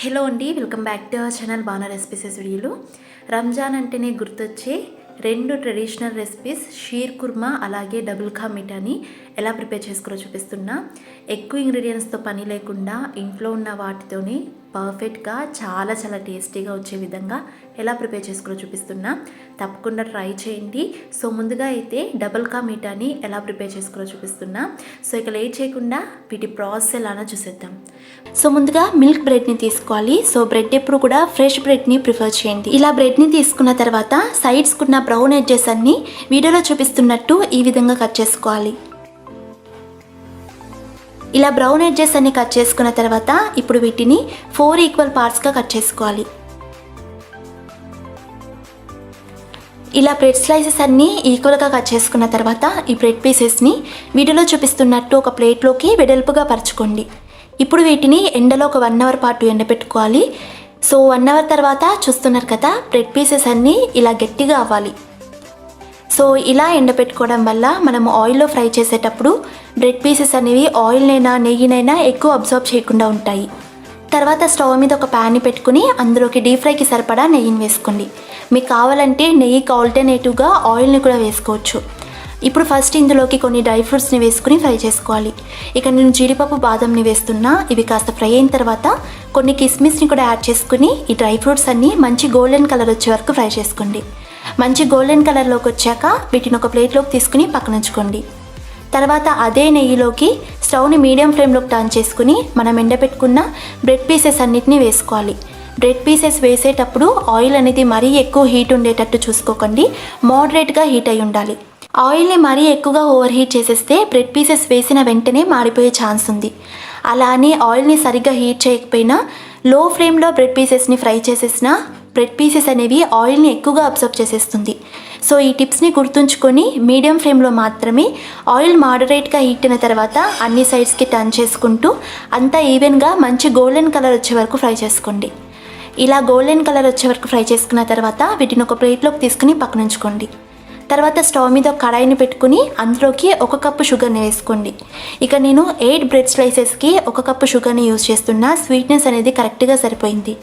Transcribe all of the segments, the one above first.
Hello అండి welcome back to our channel బానా recipes వీడియోలు. రంజాన్ అంటేనే గుర్తొచ్చే రెండు ట్రెడిషనల్ రెసిపీస్ షీర్ కుర్మా అలాగే డబుల్ ఖా మిఠాని ఎలా ప్రిపేర్ చేసుకోరో చూపిస్తున్నా. ఎక్కువ ఇంగ్రీడియంట్స్తో పని లేకుండా ఇంట్లో ఉన్న వాటితోనే పర్ఫెక్ట్గా చాలా చాలా టేస్టీగా వచ్చే విధంగా ఎలా ప్రిపేర్ చేసుకోవాలో చూపిస్తున్నా. తప్పకుండా ట్రై చేయండి. సో ముందుగా అయితే డబుల్ కా మీఠాని ఎలా ప్రిపేర్ చేసుకోవాలో చూపిస్తున్నా. సో ఇక లేట్ చేయకుండా వీటి ప్రాసెస్ ఎలానో చూసేద్దాం. సో ముందుగా మిల్క్ బ్రెడ్ని తీసుకోవాలి. సో బ్రెడ్ ఎప్పుడు కూడా ఫ్రెష్ బ్రెడ్ని ప్రిఫర్ చేయండి. ఇలా బ్రెడ్ని తీసుకున్న తర్వాత సైడ్స్కున్న బ్రౌన్ ఎడ్జెస్ అన్ని వీడియోలో చూపిస్తున్నట్టు ఈ విధంగా కట్ చేసుకోవాలి. ఇలా బ్రౌన్ ఎడ్జెస్ అన్ని కట్ చేసుకున్న తర్వాత ఇప్పుడు వీటిని ఫోర్ ఈక్వల్ పార్ట్స్గా కట్ చేసుకోవాలి. ఇలా బ్రెడ్ స్లైసెస్ అన్నీ ఈక్వల్గా కట్ చేసుకున్న తర్వాత ఈ బ్రెడ్ పీసెస్ని వీడియోలో చూపిస్తున్నట్టు ఒక ప్లేట్లోకి వెడల్పుగా పరచుకోండి. ఇప్పుడు వీటిని ఎండలో ఒక వన్ అవర్ పాటు ఎండబెట్టుకోవాలి. సో వన్ అవర్ తర్వాత చూస్తున్నారు కదా బ్రెడ్ పీసెస్ అన్నీ ఇలా గట్టిగా అవ్వాలి. సో ఇలా ఎండబెట్టుకోవడం వల్ల మనం ఆయిల్లో ఫ్రై చేసేటప్పుడు బ్రెడ్ పీసెస్ అనేవి ఆయిల్నైనా నెయ్యినైనా ఎక్కువ అబ్జర్వ్ చేయకుండా ఉంటాయి. తర్వాత స్టవ్ మీద ఒక ప్యాన్ని పెట్టుకుని అందులోకి డీప్ ఫ్రైకి సరిపడా నెయ్యిని వేసుకోండి. మీకు కావాలంటే నెయ్యికి ఆల్టర్నేటివ్గా ఆయిల్ని కూడా వేసుకోవచ్చు. ఇప్పుడు ఫస్ట్ ఇందులోకి కొన్ని డ్రై ఫ్రూట్స్ని వేసుకుని ఫ్రై చేసుకోవాలి. ఇక నేను జీడిపప్పు బాదంని వేస్తున్నా. ఇవి కాస్త ఫ్రై అయిన తర్వాత కొన్ని కిస్మిస్ని కూడా యాడ్ చేసుకుని ఈ డ్రై ఫ్రూట్స్ అన్నీ మంచి గోల్డెన్ కలర్ వచ్చే వరకు ఫ్రై చేసుకోండి. మంచి గోల్డెన్ కలర్లోకి వచ్చాక వీటిని ఒక ప్లేట్లోకి తీసుకుని పక్కన ఉంచుకోండి. తర్వాత అదే నెయ్యిలోకి స్టవ్ని మీడియం ఫ్లేమ్లోకి టర్న్ చేసుకుని మనం ఎండబెట్టుకున్న బ్రెడ్ పీసెస్ అన్నిటిని వేసుకోవాలి. బ్రెడ్ పీసెస్ వేసేటప్పుడు ఆయిల్ అనేది మరీ ఎక్కువ హీట్ ఉండేటట్టు చూసుకోకండి. మోడరేట్గా హీట్ అయి ఉండాలి. ఆయిల్ని మరీ ఎక్కువగా ఓవర్ హీట్ చేసేస్తే బ్రెడ్ పీసెస్ వేసిన వెంటనే మాడిపోయే ఛాన్స్ ఉంది. అలా అని ఆయిల్ని సరిగ్గా హీట్ చేయకపోయినా లో ఫ్లేమ్లో బ్రెడ్ పీసెస్ని ఫ్రై చేసేసిన బ్రెడ్ పీసెస్ అనేవి ఆయిల్ని ఎక్కువగా అబ్జర్వ్ చేసేస్తుంది. సో ఈ టిప్స్ని గుర్తుంచుకొని మీడియం ఫ్లేమ్లో మాత్రమే ఆయిల్ మోడరేట్గా హీట్ అయిన తర్వాత అన్ని సైడ్స్కి టర్న్ చేసుకుంటూ అంతా ఈవెన్గా మంచి గోల్డెన్ కలర్ వచ్చే వరకు ఫ్రై చేసుకోండి. ఇలా గోల్డెన్ కలర్ వచ్చే వరకు ఫ్రై చేసుకున్న తర్వాత వీటిని ఒక ప్లేట్లోకి తీసుకుని పక్కన ఉంచుకోండి. తర్వాత స్టవ్ మీద ఒక కడాయిని పెట్టుకుని అందులోకి ఒక కప్పు షుగర్ని వేసుకోండి. ఇక నేను ఎయిట్ బ్రెడ్ స్లైసెస్కి ఒక కప్పు షుగర్ని యూజ్ చేస్తున్నా స్వీట్నెస్ అనేది కరెక్ట్గా సరిపోయింది.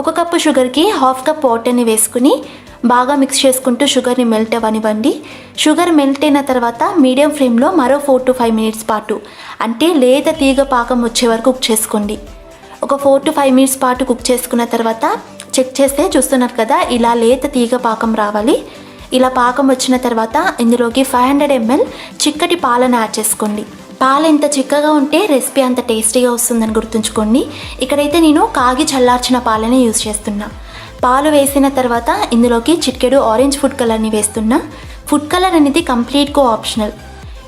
ఒక కప్పు షుగర్కి హాఫ్ కప్ వాటర్ని వేసుకుని బాగా మిక్స్ చేసుకుంటూ షుగర్ని మెల్ట్ అవ్వనివ్వండి షుగర్ మెల్ట్ అయిన తర్వాత మీడియం ఫ్లేమ్లో మరో ఫోర్ టు ఫైవ్ మినిట్స్ పాటు అంటే లేత తీగ పాకం వచ్చే వరకు కుక్ చేసుకోండి. ఒక ఫోర్ టు ఫైవ్ మినిట్స్ పాటు కుక్ చేసుకున్న తర్వాత చెక్ చేస్తే చూస్తున్నారు కదా ఇలా లేత తీగ పాకం రావాలి. ఇలా పాకం వచ్చిన తర్వాత ఇందులోకి ఫైవ్ హండ్రెడ్ ఎంఎల్ చిక్కటి పాలను యాడ్ చేసుకోండి. పాలు ఎంత చిక్కగా ఉంటే రెసిపీ అంత టేస్టీగా వస్తుందని గుర్తుంచుకోండి. ఇక్కడైతే నేను కాగి చల్లార్చిన పాలనే యూజ్ చేస్తున్నా. పాలు వేసిన తర్వాత ఇందులోకి చిటికెడు ఆరెంజ్ ఫుడ్ కలర్ని వేస్తున్నా. ఫుడ్ కలర్ అనేది కంప్లీట్గా ఆప్షనల్.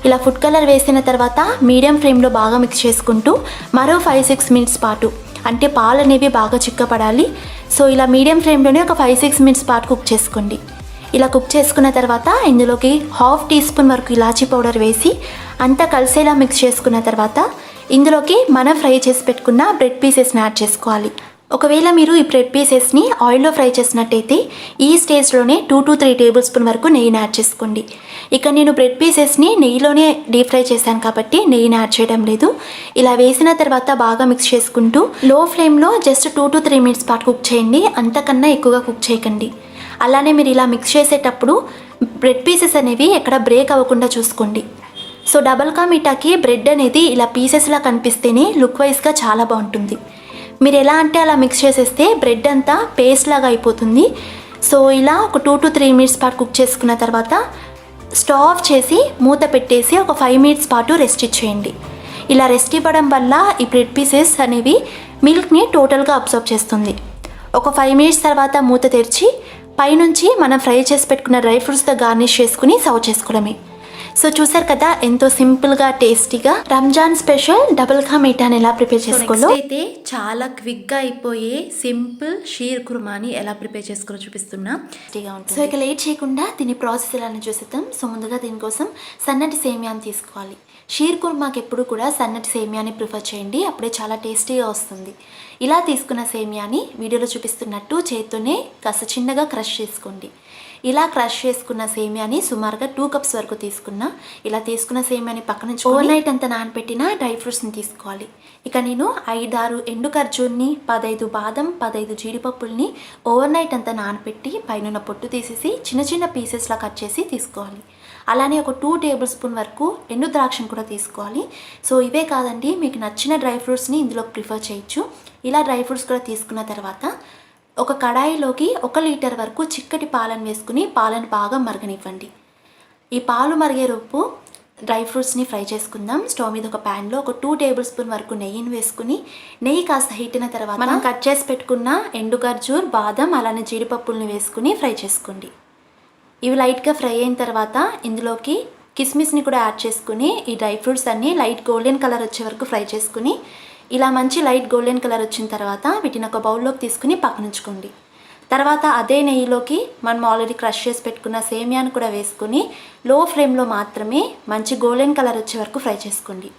ఇలా ఫుడ్ కలర్ వేసిన తర్వాత మీడియం ఫ్లేమ్లో బాగా మిక్స్ చేసుకుంటూ మరో ఫైవ్ సిక్స్ మినిట్స్ పాటు అంటే పాలు అనేవి బాగా చిక్కపడాలి. సో ఇలా మీడియం ఫ్లేమ్లోనే ఒక ఫైవ్ సిక్స్ మినిట్స్ పాటు కుక్ చేసుకోండి. ఇలా కుక్ చేసుకున్న తర్వాత ఇందులోకి హాఫ్ టీ స్పూన్ వరకు ఇలాచీ పౌడర్ వేసి అంతా కలిసేలా మిక్స్ చేసుకున్న తర్వాత ఇందులోకి మనం ఫ్రై చేసి పెట్టుకున్న బ్రెడ్ పీసెస్ని యాడ్ చేసుకోవాలి. ఒకవేళ మీరు ఈ బ్రెడ్ పీసెస్ని ఆయిల్లో ఫ్రై చేసినట్టయితే ఈ స్టేజ్లోనే two to three tablespoon వరకు నెయ్యిని యాడ్ చేసుకోండి. ఇక నేను బ్రెడ్ పీసెస్ని నెయ్యిలోనే డీప్ ఫ్రై చేశాను కాబట్టి నెయ్యిని యాడ్ చేయడం లేదు. ఇలా వేసిన తర్వాత బాగా మిక్స్ చేసుకుంటూ లో ఫ్లేమ్లో just two to three minutes పాటు కుక్ చేయండి. అంతకన్నా ఎక్కువగా కుక్ చేయకండి. అలానే మీరు ఇలా మిక్స్ చేసేటప్పుడు బ్రెడ్ పీసెస్ అనేవి ఎక్కడ బ్రేక్ అవ్వకుండా చూసుకోండి. సో డబల్ కా మీఠాకి బ్రెడ్ అనేది ఇలా పీసెస్లా కనిపిస్తేనే లుక్ వైజ్గా చాలా బాగుంటుంది. మీరు ఎలా అంటే అలా మిక్స్ చేసేస్తే బ్రెడ్ అంతా పేస్ట్ లాగా అయిపోతుంది. సో ఇలా ఒక టూ టు త్రీ మినిట్స్ పాటు కుక్ చేసుకున్న తర్వాత స్టవ్ ఆఫ్ చేసి మూత పెట్టేసి ఒక ఫైవ్ మినిట్స్ పాటు రెస్ట్ ఇచ్చేయండి. ఇలా రెస్ట్ ఇవ్వడం వల్ల ఈ బ్రెడ్ పీసెస్ అనేవి మిల్క్ని టోటల్గా అబ్జర్వ్ చేస్తుంది. ఒక ఫైవ్ మినిట్స్ తర్వాత మూత తెరిచి పైనుంచి మనం ఫ్రై చేసి పెట్టుకున్న డ్రై ఫ్రూట్స్తో గార్నిష్ చేసుకుని సర్వ్ చేసుకోవడమే. సో చూసారు కదా ఎంతో సింపుల్గా టేస్టీగా రంజాన్ స్పెషల్ డబుల్ కా మీఠాని ఎలా ప్రిపేర్ చేసుకోవాలో అయితే చాలా క్విక్గా అయిపోయే సింపుల్ షీర్ కుర్మాని ఎలా ప్రిపేర్ చేసుకోవాలో చూపిస్తున్నా. సో ఇక లేట్ చేయకుండా దీని ప్రాసెస్ ఎలా చూసేద్దాం. సో ముందుగా దీనికోసం సన్నటి సేమియాని తీసుకోవాలి. షీర్ కుర్మాకి ఎప్పుడు కూడా సన్నటి సేమియాని ప్రిఫర్ చేయండి. అప్పుడే చాలా టేస్టీగా వస్తుంది. ఇలా తీసుకున్న సేమియాని వీడియోలో చూపిస్తున్నట్టు చేత్తోనే కాస్త చిన్నగా క్రష్ చేసుకోండి. ఇలా క్రష్ చేసుకున్న సేమియాని సుమారుగా టూ కప్స్ వరకు తీసుకున్న. ఇలా తీసుకున్న సేమియాని పక్కన ఓవర్ నైట్ అంతా నానబెట్టిన డ్రై ఫ్రూట్స్ని తీసుకోవాలి. ఇక నేను ఐదారు ఎండు ఖర్జూర్ని పదైదు బాదం పదైదు జీడిపప్పుల్ని ఓవర్ నైట్ అంతా నానబెట్టి పైన పొట్టు తీసేసి చిన్న చిన్న పీసెస్లా కట్ చేసి తీసుకోవాలి. అలానే ఒక టూ టేబుల్ స్పూన్ వరకు ఎండు ద్రాక్షను కూడా తీసుకోవాలి. సో ఇవే కాదండి మీకు నచ్చిన డ్రై ఫ్రూట్స్ని ఇందులో ప్రిఫర్ చేయొచ్చు. ఇలా డ్రై ఫ్రూట్స్ కూడా తీసుకున్న తర్వాత ఒక కడాయిలోకి ఒక లీటర్ వరకు చిక్కటి పాలను వేసుకుని పాలను బాగా మరగనివ్వండి. ఈ పాలు మరిగే రూపు డ్రై ఫ్రూట్స్ని ఫ్రై చేసుకుందాం. స్టవ్ మీద ఒక ప్యాన్లో ఒక టూ టేబుల్ స్పూన్ వరకు నెయ్యిని వేసుకుని నెయ్యి కాస్త హీట్ అయిన తర్వాత మనం కట్ చేసి పెట్టుకున్న ఎండు ఖర్జూర్ బాదం అలానే జీడిపప్పుల్ని వేసుకుని ఫ్రై చేసుకోండి. ఇవి లైట్గా ఫ్రై అయిన తర్వాత ఇందులోకి కిస్మిస్ని కూడా యాడ్ చేసుకుని ఈ డ్రై ఫ్రూట్స్ అన్నీ లైట్ గోల్డెన్ కలర్ వచ్చే వరకు ఫ్రై చేసుకుని ఇలా మంచి లైట్ గోల్డెన్ కలర్ వచ్చిన తర్వాత వీటిని ఒక బౌల్లోకి తీసుకుని పక్కనుంచుకోండి. తర్వాత అదే నెయ్యిలోకి మనం ఆల్రెడీ క్రష్ చేసి పెట్టుకున్న సేమియాను కూడా వేసుకుని లో ఫ్లేమ్లో మాత్రమే మంచి గోల్డెన్ కలర్ వచ్చే వరకు ఫ్రై చేసుకోండి.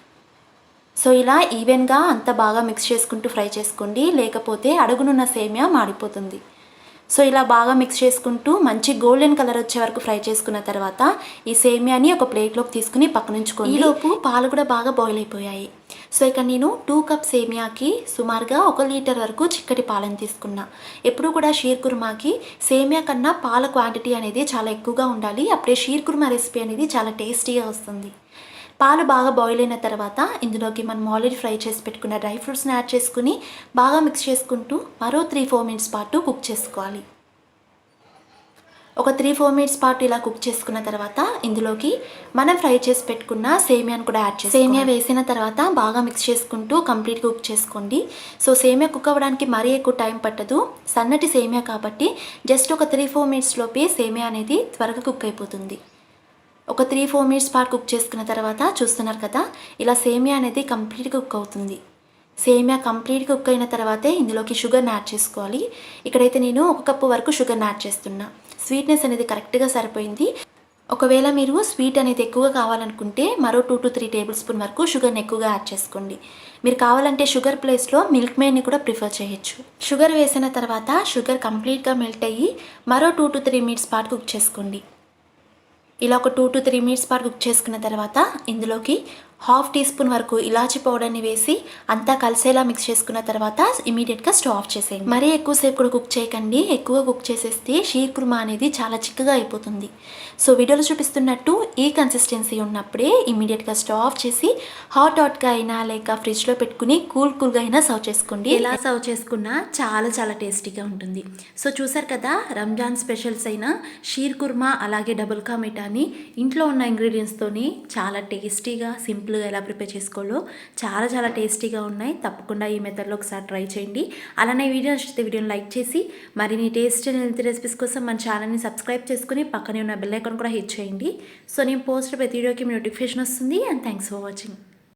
సో ఇలా ఈవెన్గా అంత బాగా మిక్స్ చేసుకుంటూ ఫ్రై చేసుకోండి. లేకపోతే అడుగునున్న సేమియా మాడిపోతుంది. సో ఇలా బాగా మిక్స్ చేసుకుంటూ మంచి గోల్డెన్ కలర్ వచ్చే వరకు ఫ్రై చేసుకున్న తర్వాత ఈ సేమియాని ఒక ప్లేట్లోకి తీసుకుని పక్కనుంచుకోండి. ఈలోపు పాలు కూడా బాగా బాయిల్ అయిపోయాయి. సో ఇక నేను టూ కప్ సేమియాకి సుమారుగా ఒక లీటర్ వరకు చిక్కటి పాలను తీసుకున్నా. ఎప్పుడు కూడా షీర్ కుర్మాకి సేమియా కన్నా పాల క్వాంటిటీ అనేది చాలా ఎక్కువగా ఉండాలి. అప్పుడే షీర్ కుర్మా రెసిపీ అనేది చాలా టేస్టీగా వస్తుంది. పాలు బాగా బాయిల్ అయిన తర్వాత ఇందులోకి మనం ఆల్రెడీ ఫ్రై చేసి పెట్టుకున్న డ్రై ఫ్రూట్స్ని యాడ్ చేసుకుని బాగా మిక్స్ చేసుకుంటూ మరో త్రీ ఫోర్ మినిట్స్ పాటు కుక్ చేసుకోవాలి. ఒక త్రీ ఫోర్ మినిట్స్ పాటు ఇలా కుక్ చేసుకున్న తర్వాత ఇందులోకి మనం ఫ్రై చేసి పెట్టుకున్న సేమియాను కూడా యాడ్ చేసి సేమియా వేసిన తర్వాత బాగా మిక్స్ చేసుకుంటూ కంప్లీట్గా కుక్ చేసుకోండి. సో సేమియా కుక్ అవ్వడానికి మరీ ఎక్కువ టైం పట్టదు. సన్నటి సేమియా కాబట్టి జస్ట్ ఒక త్రీ ఫోర్ మినిట్స్ లోపే సేమియా అనేది త్వరగా కుక్ అయిపోతుంది. ఒక త్రీ ఫోర్ మినిట్స్ పాటు కుక్ చేసుకున్న తర్వాత చూస్తున్నారు కదా ఇలా సేమియా అనేది కంప్లీట్గా కుక్ అవుతుంది. సేమియా కంప్లీట్ కుక్ అయిన తర్వాతే ఇందులోకి షుగర్ని యాడ్ చేసుకోవాలి. ఇక్కడైతే నేను ఒక కప్పు వరకు షుగర్ని యాడ్ చేస్తున్నా. స్వీట్నెస్ అనేది కరెక్ట్గా సరిపోయింది. ఒకవేళ మీరు స్వీట్ అనేది ఎక్కువగా కావాలనుకుంటే మరో two to three tablespoon వరకు షుగర్ని ఎక్కువగా యాడ్ చేసుకోండి. మీరు కావాలంటే షుగర్ ప్లేస్లో మిల్క్ మేడ్ని కూడా ప్రిఫర్ చేయొచ్చు. షుగర్ వేసిన తర్వాత షుగర్ కంప్లీట్గా మెల్ట్ అయ్యి మరో టూ టు త్రీ మినిట్స్ పాటు కుక్ చేసుకోండి. ఇలా ఒక టూ టు త్రీ మినిట్స్ పాటు కుక్ చేసుకున్న తర్వాత ఇందులోకి హాఫ్ టీ స్పూన్ వరకు ఇలాచి పౌడర్ని వేసి అంతా కలిసేలా మిక్స్ చేసుకున్న తర్వాత ఇమీడియట్గా స్టవ్ ఆఫ్ చేసేయండి. మరీ ఎక్కువసేపు కూడా కుక్ చేయకండి. ఎక్కువ కుక్ చేసేస్తే షీర్ కుర్మా అనేది చాలా చిక్కగా అయిపోతుంది. సో వీడియోలో చూపిస్తున్నట్టు ఈ కన్సిస్టెన్సీ ఉన్నప్పుడే ఇమీడియట్గా స్టవ్ ఆఫ్ చేసి హాట్ హాట్గా అయినా లేక ఫ్రిడ్జ్లో పెట్టుకుని కూల్ కూల్గా అయినా సర్వ్ చేసుకోండి. ఎలా సర్వ్ చేసుకున్నా చాలా చాలా టేస్టీగా ఉంటుంది. సో చూసారు కదా రంజాన్ స్పెషల్స్ అయిన షీర్ కుర్మా అలాగే డబుల్ కా మిఠాని ఇంట్లో ఉన్న ఇంగ్రీడియంట్స్తోని చాలా టేస్టీగా సింపుల్ సింపుల్గా ఎలా ప్రిపేర్ చేసుకోవాలో చాలా చాలా టేస్టీగా ఉన్నాయి. తప్పకుండా ఈ మెథడ్లో ఒకసారి ట్రై చేయండి. అలానే వీడియో నచ్చితే వీడియోని లైక్ చేసి మరిన్ని టేస్ట్ అండ్ హెల్తీ రెసిపీస్ కోసం మన ఛానల్ని సబ్స్క్రైబ్ చేసుకుని పక్కనే ఉన్న బెల్ ఐకాన్ కూడా హిట్ చేయండి. సో నేను పోస్ట్ ప్రతి వీడియోకి మీ నోటిఫికేషన్ వస్తుంది అండ్ థ్యాంక్స్ ఫర్ వాచింగ్